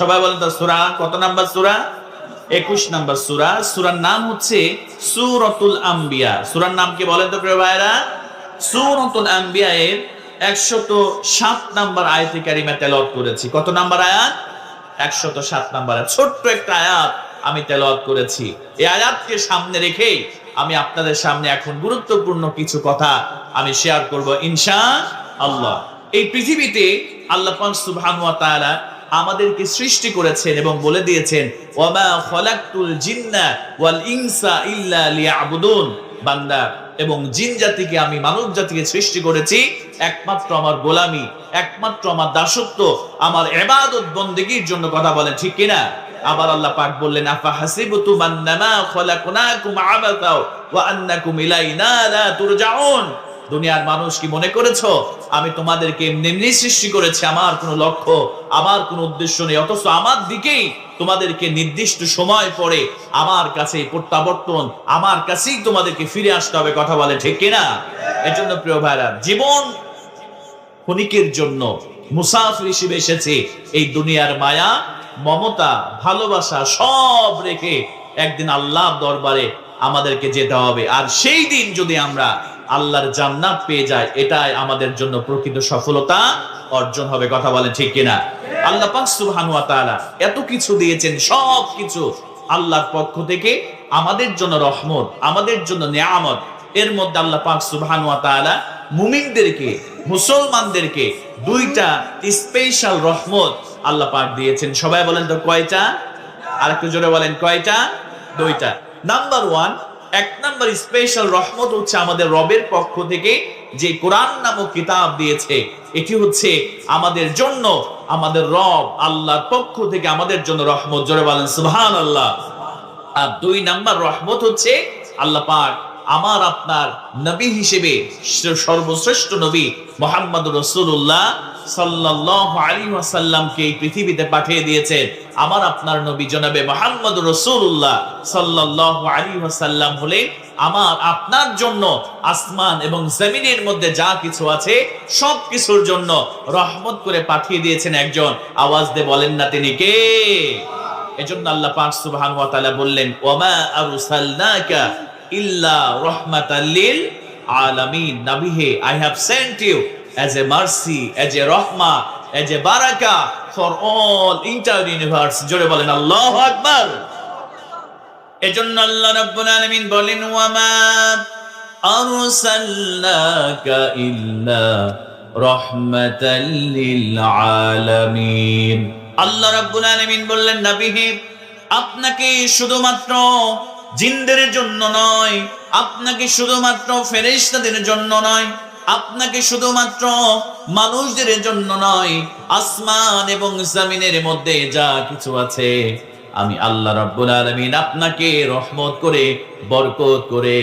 সবাই বলেন তো, সুরা কত নাম্বার সুরা? একুশ নাম্বার সুরা। সুরার নাম হচ্ছে সুরতুল আম্বিয়া। সুরার নাম কি বলেন তো ভাইরা সুরতুল আম্বিয়া এর একশত সাত নাম্বার আয়াতে কারিমা তেলাওয়াত করেছি। কত নাম্বার আয়াত? একশত সাত নাম্বার। ছোট্ট একটা আয়াত আমি তেলাওয়াত করেছি। এই আয়াতকে সামনে রেখেই আমি আপনাদের সামনে এখন গুরুত্বপূর্ণ কিছু কথা আমি শেয়ার করব, ইনশা আল্লাহ। এই পৃথিবীতে আল্লাহ তাআলা আমাদেরকে সৃষ্টি করেছেন এবং বলে দিয়েছেন বান্দা, এবং জিন জাতিকে আমি, মানব জাতিকে সৃষ্টি করেছি, একমাত্র আমার গোলামি, একমাত্র আমার দাসত্ব, আমার এবাদত বন্দেগীর জন্য কথা বলেন, ঠিক কিনা? আবার আল্লাহ পাক বললেন, আফা হাসিবতু মান্নামা খলাকনাকুম আবাতাও ওয়া আন্নাকুম ইলাইনা লা তুরজাউন? দুনিয়ার মানুষ কি মনে করেছ? আমি তোমাদেরকে এমনি সৃষ্টি করেছি, আমার কোনো লক্ষ্য, আমার কোনো উদ্দেশ্য নেই, অথচ আমার দিকেই তোমাদেরকে নির্দিষ্ট সময় পরে আমার কাছে প্রত্যাবর্তন, আমার কাছেই তোমাদেরকে ফিরে আসতে হবে, কথা বলে ঠিক কিনা এজন্য প্রিয় ভাইরা, জীবন ক্ষণিকের জন্য মুসাফির হিসেবে এসেছে এই দুনিয়ার মায়া, মমতা, ভালোবাসা সব রেখে একদিন আল্লাহ দরবারে আমাদেরকে যেতে হবে। আর সেই দিন যদি আমরা আল্লাহর জান্নাত পেয়ে যায়, এটাই আমাদের জন্য প্রকৃত সফলতা অর্জন হবে। কথা বলেন ঠিক কিনা? আল্লাহ পাক সুবহানাহু ওয়া তাআলা এত কিছু দিয়েছেন, সব কিছু আল্লাহর পক্ষ থেকে আমাদের জন্য রহমত, আমাদের জন্য নিয়ামত। এর মধ্যে আল্লাহ পাক সুবহানাহু ওয়া তাআলা মুমিনদেরকে, মুসলমানদেরকে দুইটা স্পেশাল রহমত আল্লাহ পাক দিয়েছেন। সবাই বলেন তো কয়টা? আর একটু জোরে বলেন, কয়টা? দুইটা। নাম্বার ওয়ান এক নাম্বার স্পেশাল রহমত হচ্ছে আমাদের রবের পক্ষ থেকে যে কোরআন নামক কিতাব দিয়েছে। এটি হচ্ছে আমাদের জন্য, আমাদের রব আল্লাহর পক্ষ থেকে আমাদের জন্য রহমত। জোরে বলেন সুবহান আল্লাহ আর দুই নাম্বার রহমত হচ্ছে আল্লাহ পাক আমার আপনার নবী হিসেবে সর্বশ্রেষ্ঠ নবী মোহাম্মদ রসুল্লাহ এই পৃথিবীতে পাঠিয়ে দিয়েছেন। আমার আপনার নবী জনাবে মোহাম্মদ রসুল্লাহ আমার আপনার জন্য আসমান এবং জমিনের মধ্যে যা কিছু আছে সব কিছুর জন্য রহমত করে পাঠিয়ে দিয়েছেন একজন। আওয়াজ দিয়ে বলেন না তিনি কে? এজন্য আল্লাহ ওয়া তাআলা বললেন ইল্লা রাহমাতাল লিল আলামিন। আই হ্যাভ সেন্ট ইউ জোরে বলেন, আল্লাহু আকবার। এজন্য আল্লাহ রাব্বুল আলামিন বলেন, ওয়ামা আরসালনাকা ইল্লা লিল আলামিন। আল্লাহ রাব্বুল আলামিন বললেন, নবী আপনাকে শুধুমাত্র জিনদের জন্য নয়, আপনাকে শুধুমাত্র ফেরেশতাদের জন্য নয়, আপনাকে শুধুমাত্র মানুষদের জন্য নয়, আসমান এবং জামিনের মধ্যে যা কিছু আছে, আমি আল্লাহ রাব্বুল আলামিন আপনাকে রহমত করে, বরকত করে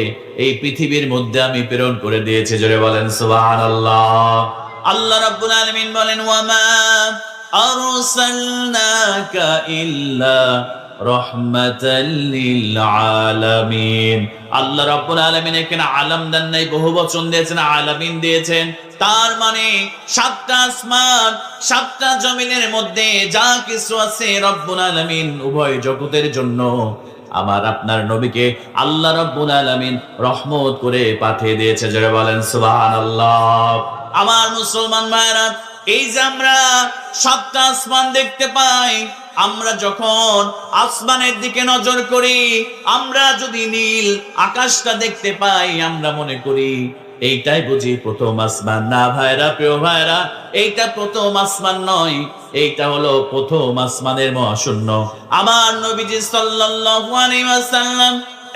এই পৃথিবীর মধ্যে আমি প্রেরণ করে দিয়েছি। জোরে বলেন, সুবহানাল্লাহ। আল্লাহ রাব্বুল আলামিন বলেন ওয়ামা আরসালনাকা ইল্লা আলামিন। তার মানে সাতটা মধ্যে উভয় জগতের জন্য। আমার আপনার নবীকে আল্লাহ রব্বুল আলামিন রহমত করে পাঠিয়ে দিয়েছে যারা বলেন, সুবহানাল্লাহ। আমার মুসলমান এই যে আমরা সাতটা আসমান দেখতে পাই আমরা যখন আসমানের দিকে নজর করি, আমরা যদি নীল আকাশটা দেখতে পাই, আমরা মনে করি, এইটাই বুঝি প্রথম আসমান। না ভাইরা, প্রিয় ভাইরা, এইটা প্রথম আসমান নয়, এইটা হলো প্রথম আসমানের মহাশূন্য। আমার নবীজি সাল্লাল্লাহু আলাইহি ওয়াসাল্লাম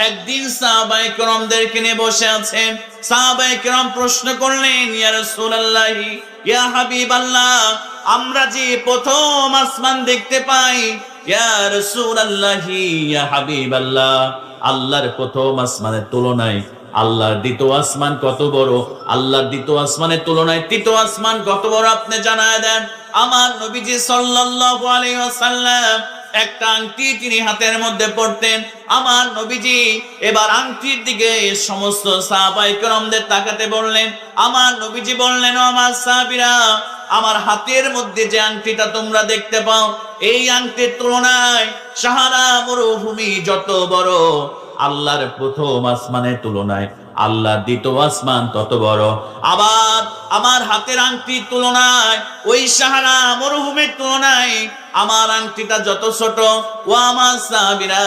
একদিন সাহাবায়ে কেরামদেরকে নিয়ে বসে আছেন। সাহাবায়ে কেরাম প্রশ্ন করলেন, ইয়া রাসূলুল্লাহি, ইয়া হাবিবাল্লাহ আমরা যে প্রথম আসমান দেখতে পাই আল্লাহর প্রথম আসমানের তুলনায় আল্লাহর দ্বিতীয় আসমান কত বড়? আল্লাহর দ্বিতীয় আসমানের তুলনায় তৃতীয় আসমান কত বড় আপনি জানায় দেন? আমার নবীজি ওয়াসাল্লাম একটা আংটি তিনি হাতের মধ্যে পড়তেন আমার নবীজি এবার আংটির দিকে সমস্ত সাহাবাই করমদের তাকাতে বললেন। আমার নবীজি বললেন আমার সাহাবিরা আমার হাতের মধ্যে যে আংটিটা তোমরা দেখতে পাও, এই আংটির তুলনায় সাহারা মরুভূমি যত বড়, আল্লাহর প্রথম আসমানের তুলনায় আল্লাহর দ্বিতীয় আসমান তত বড়। আবার আমার হাতের আংটির তুলনায়, ওই সাহারা মরুভূমির তুলনায় আমার আংটিটা যত ছোট ও আমার সাহাবিরা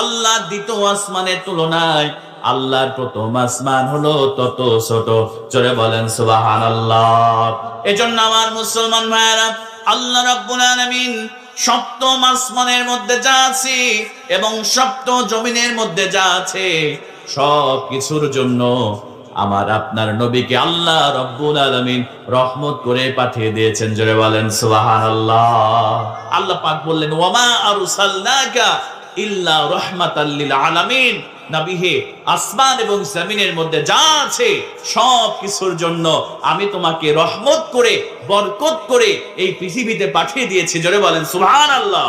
আল্লাহর দ্বিতীয় আসমানের তুলনায় আল্লাহর প্রথম আসমান হলো তত ছোট। চলে বলেন সুবাহান আল্লাহ এজন্য আমার মুসলমান ভাইয়েরা, আল্লাহ রাব্বুল আলামিন সপ্তম আসমানের মধ্যে যা আছে এবং সপ্ত জমিনের মধ্যে যা আছে সব কিছুর জন্য আমার আপনার নবীকে আল্লাহ রব্বুল আলামিন রহমত করে পাঠিয়ে দিয়েছেন। জোরে বলেন, সুবহানাল্লাহ। আল্লাহ আল্লাহ পাক বললেন ওয়ামা আরসালনাকা ইল্লা রাহমাতাল লিল আলামিন। নাবিহে আসমান এবং জমিনের মধ্যে যা আছে সব কিছুর জন্য আমি তোমাকে রহমত করে, বরকত করে এই পৃথিবীতে পাঠিয়ে দিয়েছি। জোরে বলেন, সুবহানাল্লাহ।